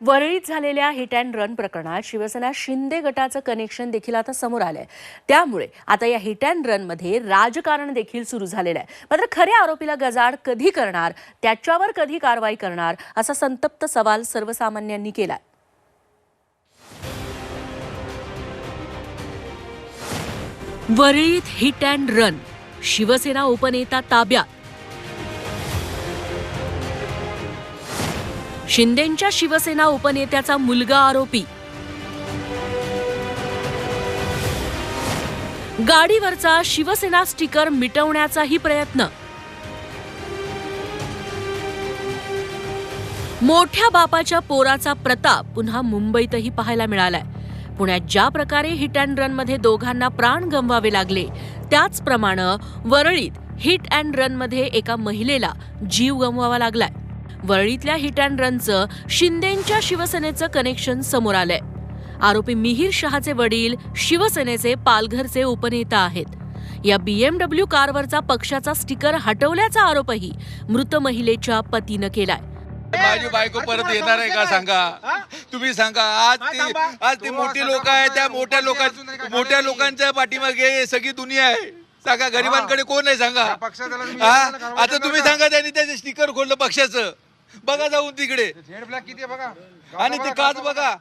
वरळीत झालेल्या hit and run प्रकरणात शिवसेना शिंदे गटाचं कनेक्शन देखील आता समोर आलंय. त्यामुळे आता या हिट अँड रनमध्ये राजकारण देखील सुरू झालेलं आहे. मात्र खऱ्या आरोपीला गजाड कधी करणार त्याच्यावर कधी कारवाई करणार असा संतप्त सवाल सर्वसामान्यांनी केलाय. वरळीत हिट अँड रन शिवसेना उपनेता ताब्यात. शिंदेंच्या शिवसेना उपनेत्याचा मुलगा आरोपी. गाडीवरचा शिवसेना स्टिकर मिटवण्याचाही प्रयत्न. मोठ्या बापाच्या पोराचा प्रताप पुन्हा मुंबईतही पाहायला मिळालाय. पुण्यात ज्या प्रकारे हिट अँड रनमध्ये दोघांना प्राण गमवावे लागले त्याचप्रमाणे वरळीत हिट अँड रनमध्ये एका महिलेला जीव गमवावा लागलाय. वरळीतल्या हिट अँड रनचं शिंदेंच्या शिवसेनेचं कनेक्शन समोर आलंय. आरोपी मिहीर शहाचे वडील शिवसेनेचे पालघरचे उपनेता आहेत. या बीएमडब्ल्यू कारवरचा पक्षाचा स्टिकर हटवल्याचा आरोपही मृत महिलेच्या पतीनं केलाय. माझी बायको परत येणार आहे का सांगा? तुम्ही सांगा आज ती आज ती मोठी लोक आहे त्या मोठ्या लोकां मोठ्या लोकांच्या पाठीमागे सगळी दुनिया आहे. सांगा गरिबांकडे कोण आहे सांगा. हा? आता तुम्ही सांगा त्यांनी त्याचे स्टिकर खोललं पक्षाचं. बघा जाऊन तिकडे. झेड ब्लॅक किती आहे बघा? आणि ते काच बघा.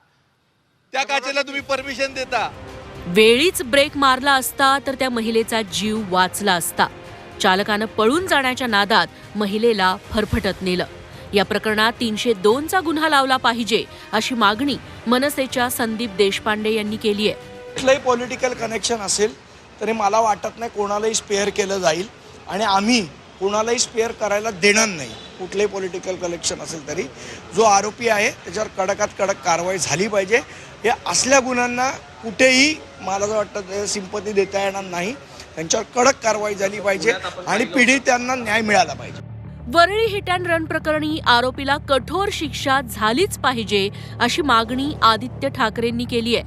त्या काचेला तुम्ही परमिशन देता. वेळीच ब्रेक मारला असता तर त्या महिलेचा जीव वाचला असता. चालकानं पळून जाण्याच्या नादात महिलेला फरफटत नेलं. या प्रकरणात तीनशे दोनचा गुन्हा लावला पाहिजे अशी मागणी मनसेच्या संदीप देशपांडे यांनी केली आहे. कुठलंही पॉलिटिकल कनेक्शन असेल तरी मला वाटत नाही कोणालाही स्पेअर केलं जाईल. आणि आम्ही कोणालाही स्पेअर करायला देणार नाही. कुठलंही पॉलिटिकल कनेक्शन असेल तरी. जो आरोपी आहे त्याच्यावर कडकात कडक कारवाई झाली पाहिजे. या असल्या गुन्ह्यांना कुठेही मला असं वाटतं सिंपती देता येणार नाही. त्यांच्यावर कडक कारवाई झाली पाहिजे आणि पीडितांना न्याय मिळाला पाहिजे. वरळी हिट अँड रन प्रकरणी आरोपीला कठोर शिक्षा झालीच पाहिजे अशी मागणी आदित्य ठाकरेंनी केली आहे.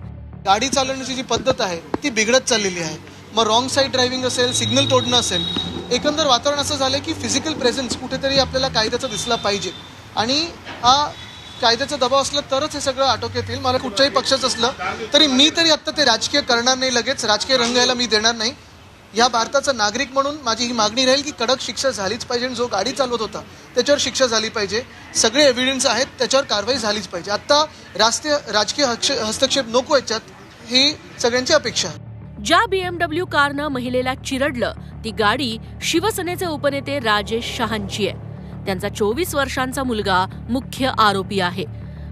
गाडी चालवण्याची जी पद्धत आहे ती बिघडत चाललेली आहे. मग रॉंग साईड ड्रायव्हिंग असेल सिग्नल तोडणं असेल एकंदर वातावरण असं झालं की फिजिकल प्रेझेन्स कुठेतरी आपल्याला कायद्याचा दिसला पाहिजे. आणि हा कायद्याचा दबाव असला तरच हे सगळं आटोक्यात येईल. मला कुठच्याही पक्षाचं असलं तरी मी तरी आत्ता ते राजकीय करणार नाही लगेच. राजकीय रंग यायला मी देणार नाही. या भारताचा नागरिक म्हणून माझी ही मागणी राहील की कडक शिक्षा झालीच पाहिजे आणि जो गाडी चालवत होता त्याच्यावर शिक्षा झाली पाहिजे. सगळे एव्हिडन्स आहेत त्याच्यावर कारवाई झालीच पाहिजे. आत्ता राष्ट्रीय राजकीय हक्ष- हस्तक्षेप नको याच्यात ही सगळ्यांची अपेक्षा आहे. ज्या बीएमडब्ल्यू कारनं महिलेला चिरडलं ती गाडी शिवसेनेचे उपनेते राजेश शहांची आहे. त्यांचा चोवीस वर्षांचा मुलगा मुख्य आरोपी आहे.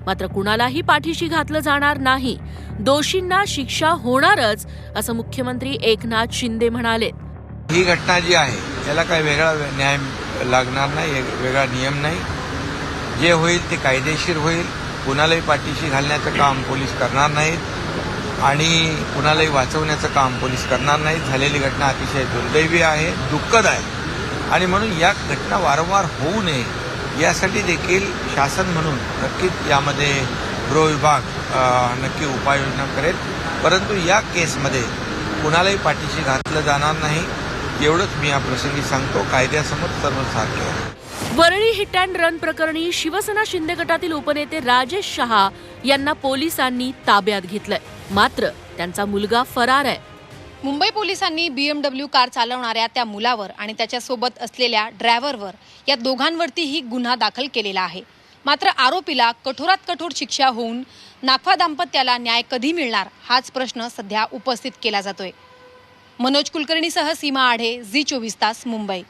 मात्र कुणालाही पाठीशी घातलं जाणार नाही. दोषींना शिक्षा होणारच असं मुख्यमंत्री एकनाथ शिंदे म्हणाले. ही घटना जी आहे त्याला काही वेगळा न्याय लागणार नाही वेगळा नियम नाही. जे होईल ते कायदेशीर होईल. कुणालाही पाठीशी घालण्याचं काम पोलीस करणार नाहीत. आणि कुणालाही वाचवण्याचं काम पोलीस करणार नाही झालेली घटना अतिशय दुर्दैवी आहे दुःखद आहे. आणि म्हणून या घटना वारंवार होऊ नये यासाठी देखील शासन म्हणून नक्कीच यामध्ये गृह विभाग नक्की उपाययोजना करेल. परंतु या केसमध्ये कुणालाही पाठीशी घातलं जाणार नाही. एवढंच मी या प्रसंगी सांगतो. कायद्यासमोर सर्व सारखे आहे. वरळी हिट अँड रन प्रकरणी शिवसेना शिंदे गटातील उपनेते राजेश शहा यांना पोलिसांनी ताब्यात घेतलंय. मात्र त्यांचा मुलगा फरार आहे. मुंबई पोलिसांनी बीएमडब्ल्यू कार चालवणाऱ्या त्या मुलावर आणि त्याच्यासोबत असलेल्या ड्रायव्हरवर या दोघांवरतीही गुन्हा दाखल केलेला आहे. मात्र आरोपीला कठोरात कठोर शिक्षा होऊन नाफा दाम्पत्याला न्याय कधी मिळणार हाच प्रश्न सध्या उपस्थित केला जातोय. मनोज कुलकर्णीसह सीमा आढे झी चोवीस तास मुंबई.